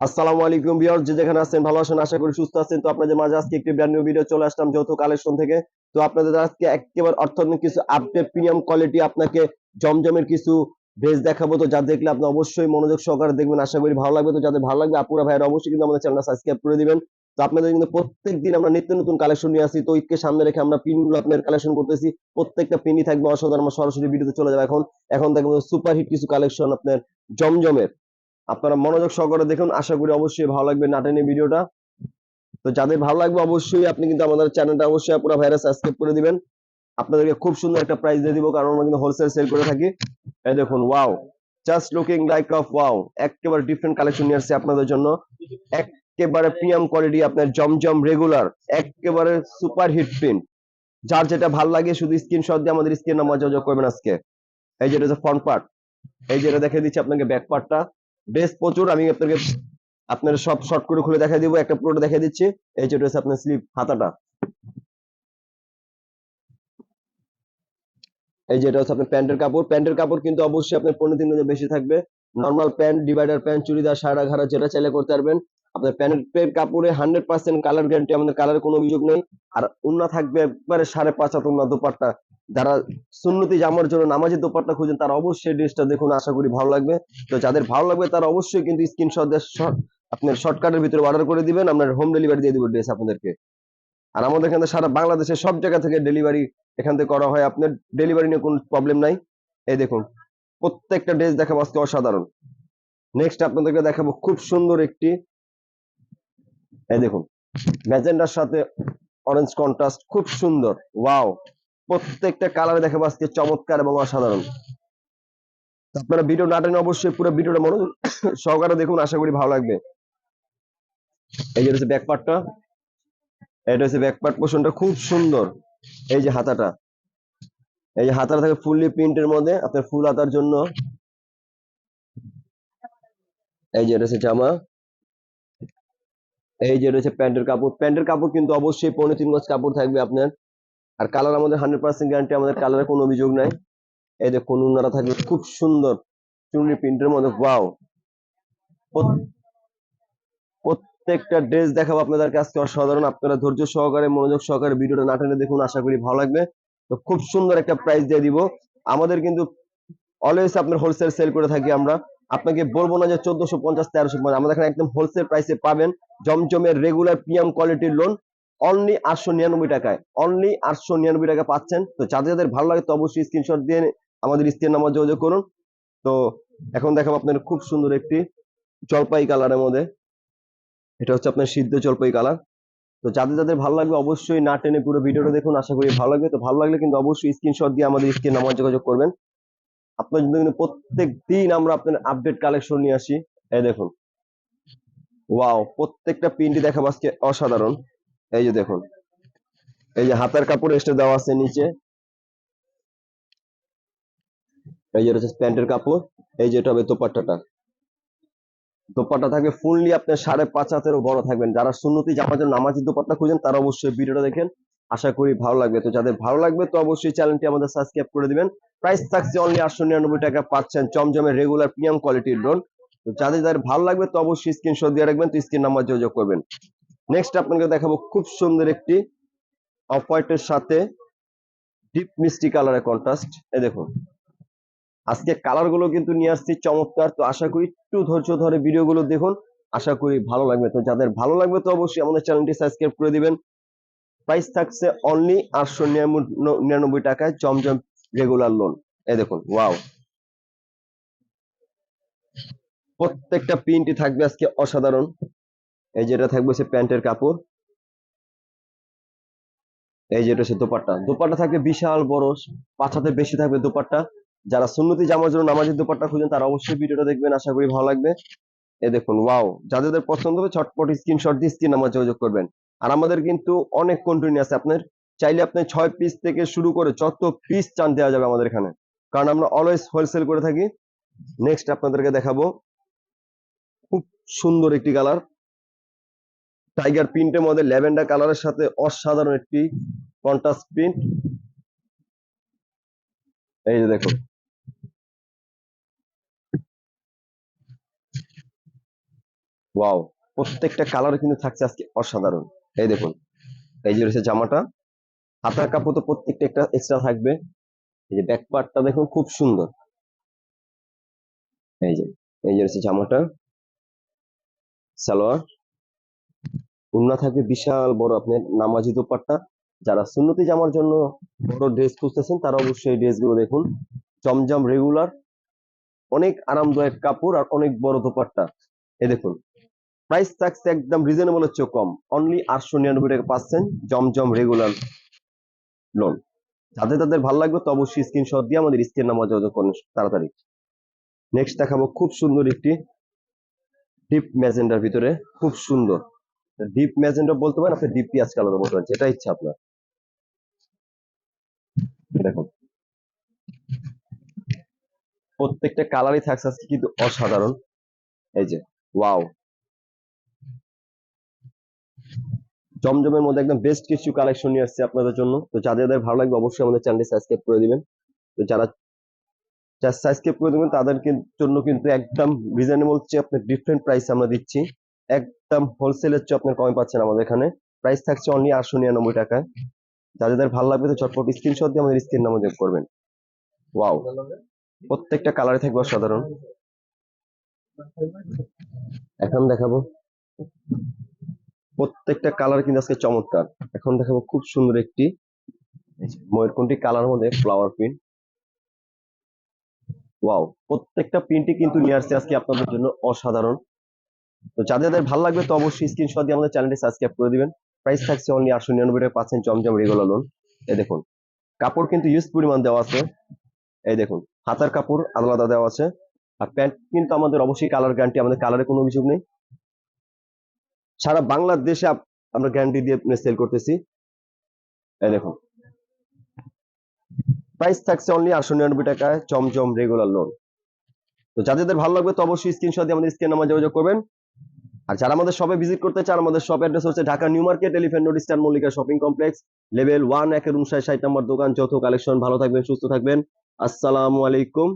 আসসালামু আলাইকুম ভিউয়ার যে যেখানে আছেন, ভালো আছেন, আশা করি সুস্থ আছেন। তো আপনাদের মাঝে আজকে একটি ব্র্যান্ড নিউ ভিডিও চলে আসলাম, যৌথ কালেকশন থেকে। তো আপনাদের আজকে একেবারে অর্থনৈতিক কিছু আপডেট প্রিমিয়াম কোয়ালিটি আপনাকে জমজমের কিছু ড্রেস দেখাবো। তো যা দেখলে আপনি অবশ্যই মনোযোগ সহকারে দেখবেন, আশা করি ভালো লাগবে। তো যাদের ভালো লাগবে, আপুরা, ভাইয়ের অবশ্যই কিন্তু আমাদের চ্যানেলটা সাবস্ক্রাইব করে দিবেন। তো আপনাদের কিন্তু প্রত্যেক দিন আমরা নিত্য নতুন কালেকশন নিয়ে আসি। তো ঈদকে সামনে রেখে আমরা পিনগুলো আপনার কালেকশন করতেছি। প্রত্যেকটা পিনই থাকবে, অসাধারণ, সরাসরি ভিডিওতে চলে যাব এখন। এখন দেখবেন সুপার হিট কিছু কালেকশন আপনার জমজমের। আপনারা মনোযোগ সহকারে দেখুন। আশা করি অবশ্যই ভালো লাগবে নাটেনি ভিডিওটা। তো যাদের ভালো লাগবে অবশ্যই আপনি কিন্তু আমাদের চ্যানেলটা অবশ্যই পুরো ভাইরাস সাবস্ক্রাইব করে দিবেন। আপনাদেরকে খুব সুন্দর একটা প্রাইস দিয়ে দিব, কারণ আমরা কিন্তু হোলসেল সেল করে থাকি। এই দেখুন wow just looking like of wow একেবারে ডিফারেন্ট কালেকশন নিয়ে আসছে আপনাদের জন্য। একেবারে প্রিমিয়াম কোয়ালিটি আপনার জমজম রেগুলার একেবারে সুপার হিট প্রিন্ট যার যেটা ভালো লাগে শুধু স্ক্রিনশট দিয়ে আমাদের স্ক্রিন নাম্বার যোগাযোগ করবেন আজকে। এই যেটা হচ্ছে ফ্রন্ট পার্ট এই যেটা দেখে দিচ্ছি আপনাকে ব্যাক পার্টটা বেশ প্রচুর, আমি আপনাকে আপনার সব শর্ট করে খুলে দেখা দিব, একটা পুরোটা দেখা দিচ্ছি। এই যেটা হচ্ছে আপনার স্লিপ হাতাটা। এই যেটা হচ্ছে আপনার প্যান্টের কাপড়। প্যান্টের কাপড় কিন্তু অবশ্যই আপনার পনেরো দিন বেশি থাকবে। Normal pant divider pant churidar সারা ঘাড়া যেটা চাইলে করতে পারবেন। আপনার প্যান্টের কাপড়ে হান্ড্রেড পার্সেন্ট কালার গ্যারান্টি আমাদের কালার কোনো অভিযোগ নেই। আর উন্না থাকবে একবারে সাড়ে পাঁচ হাত উন্না দোপাট্টা। যারা সুন্নতি জামার জন্য নামাজি দোপাট্টা খুঁজেন, তারা অবশ্যই ড্রেসটা দেখুন, আশা করি ভালো লাগবে। তো যাদের ভালো লাগবে, তারা অবশ্যই কিন্তু স্ক্রিনশট আপনার শর্টকাটের ভিতরে অর্ডার করে দিবেন, আমরা হোম ডেলিভারি দিয়ে দিব ড্রেস আপনাদেরকে। আর আমাদের এখানে সারা বাংলাদেশের সব জায়গা থেকে ডেলিভারি এখান থেকে করা হয়। আপনার ডেলিভারি নিয়ে কোনো প্রবলেম নাই। এই দেখুন, প্রত্যেকটা ড্রেস দেখাবো আজকে অসাধারণ। নেক্সট আপনাদেরকে দেখাবো খুব সুন্দর একটি এই দেখুন ম্যাজেন্ডার সাথে অরেঞ্জ কন্ট্রাস্ট খুব সুন্দর ওয়াও প্রত্যেকটা কালারে দেখে আজকে চমৎকার এবং অসাধারণ। আপনারা ভিডিও না টেনে অবশ্যই পুরো ভিডিওটা মনোযোগ সহকারে দেখুন, আশা করি ভালো লাগবে। এই যে হচ্ছে ব্যাক পার্টটা এটা হচ্ছে ব্যাক পার্ট পোর্শনটা খুব সুন্দর, এই যে হাতাটা। এই যে হাতাটা থাকে ফুললি প্রিন্টের মধ্যে, আপনার ফুল হাতার জন্য। এই যে এটা হচ্ছে জামা। এই যে হচ্ছে প্যান্টের কাপড়। প্যান্টের কাপড় কিন্তু অবশ্যই পনেরো তিন গজ কাপড় থাকবে আপনার। আর কালার আমাদের হান্ড্রেড পার্সেন্ট গ্যারান্টি আমাদের কালারের কোনো অভিযোগ নাই। এই দেখুন উন্নারা থাকবে, খুব সুন্দর চুনরি প্রিন্টের মধ্যে ওয়াও প্রত্যেকটা ড্রেস দেখাবো আপনাদেরকে আজকে অসাধারণ। আপনারা ধৈর্য সহকারে মনোযোগ সহকারে ভিডিওটা না টেনে দেখুন, আশা করি ভালো লাগবে। তো খুব সুন্দর একটা প্রাইস দিয়ে দিব। আমাদের কিন্তু অলওয়েজ আপনার হোলসেল সেল করে থাকি আমরা। আপনাকে বলব না যে চোদ্দশো পঞ্চাশ, তেরোশো পঞ্চাশ। আমাদের এখানে একদম হোলসেল প্রাইসে পাবেন জমজমের রেগুলার প্রিমিয়াম কোয়ালিটির লোন অনলি আটশো নিরানব্বই টাকায়। অনলি আটশো নিরানব্বই টাকা পাচ্ছেন। তো যাদের যাদের ভালো লাগে তো অবশ্যই স্ক্রিনশট দিয়ে আমাদের স্ক্রিন নাম্বার যোগাযোগ করুন। তো এখন দেখাবো আপনার খুব সুন্দর একটি জলপাই কালারের মধ্যে। এটা হচ্ছে আপনার সিদ্ধ জলপাই কালার। তো যাদের যাদের ভালো লাগবে অবশ্যই না টেনে পুরো ভিডিওটা দেখুন। আশা করি ভালো লাগবে। তো ভালো লাগলে কিন্তু অবশ্যই স্ক্রিনশট দিয়ে আমাদের স্ক্রিন নাম্বার যোগাযোগ করবেন। আপনার জন্য কিন্তু প্রত্যেক দিন আমরা আপনার আপডেট কালেকশন নিয়ে আসি। এই দেখুন। ওয়াও প্রত্যেকটা প্রিন্টই দেখাবো আজকে অসাধারণ। এই যে দেখুন। এই যে হাতের কাপড় এসে দেওয়া আছে নিচে। এই যে হচ্ছে প্যান্টের কাপড়। এই যেটা হবে দোপাট্টাটা। দোপাট্টা থাকবে ফুললি আপনার সাড়ে পাঁচ হাতেরও বড় থাকবেন। যারা সুন্নতি জামার জন্য নামাজি দোপাট্টা খুঁজেন, তারা অবশ্যই ভিডিওটা দেখেন। আশা করি ভালো লাগবে। তো যাদের ভালো লাগবে তো অবশ্যই চ্যানেলটি আমাদের সাবস্ক্রাইব করে দিবেন। প্রাইস থাকছে অনলি আটশো নিরানব্বই টাকা পাচ্ছেন চমজমের রেগুলার প্রিমিয়াম কোয়ালিটির লোন তো যাদের যাদের ভালো লাগবে তো অবশ্যই স্ক্রিনশট দিয়ে রাখবেন, তো স্ক্রিন নাম্বার যোগাযোগ করবেন। নেক্সট আপনাকে দেখাবো খুব সুন্দর একটি অফ হোয়াইটের সাথে ডিপ মিষ্টি কালারের কন্ট্রাস্ট এই দেখুন। আজকে কালারগুলো কিন্তু নিয়ে আসছি চমৎকার। তো আশা করি একটু ধৈর্য ধরে ভিডিও গুলো দেখুন। আশা করি ভালো লাগবে। তো যাদের ভালো লাগবে তো অবশ্যই আমাদের চ্যানেলটি সাবস্ক্রাইব করে দিবেন। প্রাইস থাকছে অনলি আটশো নিরানব্বই টাকায় জমজম রেগুলার লোন এই দেখুন ওয়াও প্রত্যেকটা প্রিন্টই থাকবে আজকে অসাধারণ। এই যেটা থাকবে হচ্ছে প্যান্টের কাপড়। এই যেটা হচ্ছে দোপাট্টা। দোপাট্টা থাকবে বিশাল বড় পাঁচ হাতের বেশি থাকবে দোপাট্টা। যারা সুন্নতি জামার জন্য নামাজের দোপাট্টা খুঁজেন, তারা অবশ্যই ভিডিওটা দেখবেন, আশা করি ভালো লাগবে। এ দেখুন ওয়াও যাদের পছন্দ হবে, ছটপট স্ক্রিনশট দিয়ে স্ক্রিন নাম্বার যোগাযোগ করবেন। আর আমাদের কিন্তু অনেক কন্টিনিউ আছে। আপনার চাইলে আপনি ছয় পিস থেকে শুরু করে যত পিস চান দেওয়া যাবে আমাদের এখানে। কারণ আমরা অলওয়েজ হোলসেল করে থাকি। নেক্সট আপনাদেরকে দেখাবো। খুব সুন্দর একটি কালার টাইগার প্রিন্টের মধ্যে ল্যাভেন্ডার কালারের সাথে অসাধারণ একটি কন্ট্রাস্ট প্রিন্ট এই যে দেখুন ওয়াও প্রত্যেকটা কালার কিন্তু থাকছে আজকে অসাধারণ। এই দেখুন, এই যে রয়েছে জামাটা, হাতার কাপড় তো প্রত্যেকটা একটা এক্সট্রা থাকবে। এই যে ব্যাক পার্টটা দেখুন খুব সুন্দর। এই যে এই যে রয়েছে জামাটা, সালোয়ার। উন্না থাকবে বিশাল বড় আপনার নামাজি দোপাট্টা। যারা সুন্নতি জামার জন্য বড় ড্রেস খুঁজতেছেন, তারা অবশ্যই ড্রেসগুলো দেখুন। জমজম রেগুলার অনেক আরামদায়ক কাপড় আর অনেক বড় দোপাট্টা। এই দেখুন প্রাইস থাকছে একদম রিজনেবল হচ্ছে কম। অনলি আটশো নিরানব্বই টাকা পাচ্ছেন জমজম রেগুলার লোন যাদের তাদের ভালো লাগবে তো অবশ্যই স্ক্রিনশট দিয়ে আমাদের স্ক্রিন নাম্বার যোগাযোগ করুন তাড়াতাড়ি। নেক্সট দেখাবো খুব সুন্দর একটি ডিপ ম্যাজেন্ডার ভিতরে। খুব সুন্দর। ডিপ ম্যাজেন্ডা বলতে পারেন, আপনি ডিপ পিয়াজ কালার বলতে পারেন যেটা ইচ্ছা আপনার। দেখুন। প্রত্যেকটা কালারই থাকছে আজকে কিন্তু অসাধারণ। এই যে ওয়াও জমজমের মধ্যে একদম বেস্ট কিছু কালেকশন নিয়ে আসছে আপনাদের জন্য। তো যাদের যাদের ভালো লাগবে অবশ্যই আমাদের চ্যানেলটি সাবস্ক্রাইব করে দিবেন। তো যারা যারা সাবস্ক্রাইব করে দেবেন তাদের জন্য কিন্তু একদম রিজনেবল চেয়ে আপনার ডিফারেন্ট প্রাইস আমরা দিচ্ছি। একদম হোলসেলের চেয়ে আপনার কমে পাচ্ছেন আমাদের এখানে। প্রাইস থাকছে অনলি আটশো নিরানব্বই টাকায়। যাদের ভালো লাগবে তো চটপট স্ক্রিনশট দিয়ে আমাদের স্ক্রিন নাম্বার যোগ করবেন। ওয়াও প্রত্যেকটা কালারে থাকবে অসাধারণ। এখন দেখাবো। প্রত্যেকটা কালার কিন্তু আজকে চমৎকার। এখন দেখাবো খুব সুন্দর একটি ময়ূরকণ্ঠী কালার মধ্যে? ফ্লাওয়ার প্রিন্ট ওয়াও প্রত্যেকটা প্রিন্টই কিন্তু নিয়ে আসছে আজকে আপনাদের জন্য অসাধারণ। তো যাদের যাদের ভালো লাগবে তো অবশ্যই স্ক্রিনশট দিয়ে আমাদের চ্যানেলটি সাবস্ক্রাইব করে দিবেন। প্রাইস থাকছে অনলি আটশো নিরানব্বই টাকা, পাচ্ছেন জমজম রেগুলার লোন এই দেখুন, কাপড় কিন্তু ইউজ পরিমাণ দেওয়া আছে। এই দেখুন, হাতার কাপড় আলাদা দেওয়া আছে। আর প্যান্ট কিন্তু আমাদের অবশ্যই কালার গ্যারান্টি আমাদের কালারে কোনো অভিযোগ নেই। সারা বাংলাদেশে আমরা গ্যারান্টি দিয়ে সেল করতেছি। এই দেখুন প্রাইস থাকছে অনলি আটশো নিরানব্বই টাকায় চমচম রেগুলার লোন তো যাদের ভালো লাগবে তো অবশ্যই স্ক্রিনশট দিয়ে আমাদের স্ক্রিন নাম্বার যোগাযোগ করবেন। আর যারা আমাদের শপে ভিজিট করতে চান, আমাদের শপ অ্যাড্রেস হচ্ছে Dhaka New Market Elephant Road Star Mallika shopping complex level one একের উনষাট, ষাট নম্বর দোকান। যৌথ কালেকশন ভালো থাকবেন, সুস্থ থাকবেন। আসসালামু আলাইকুম।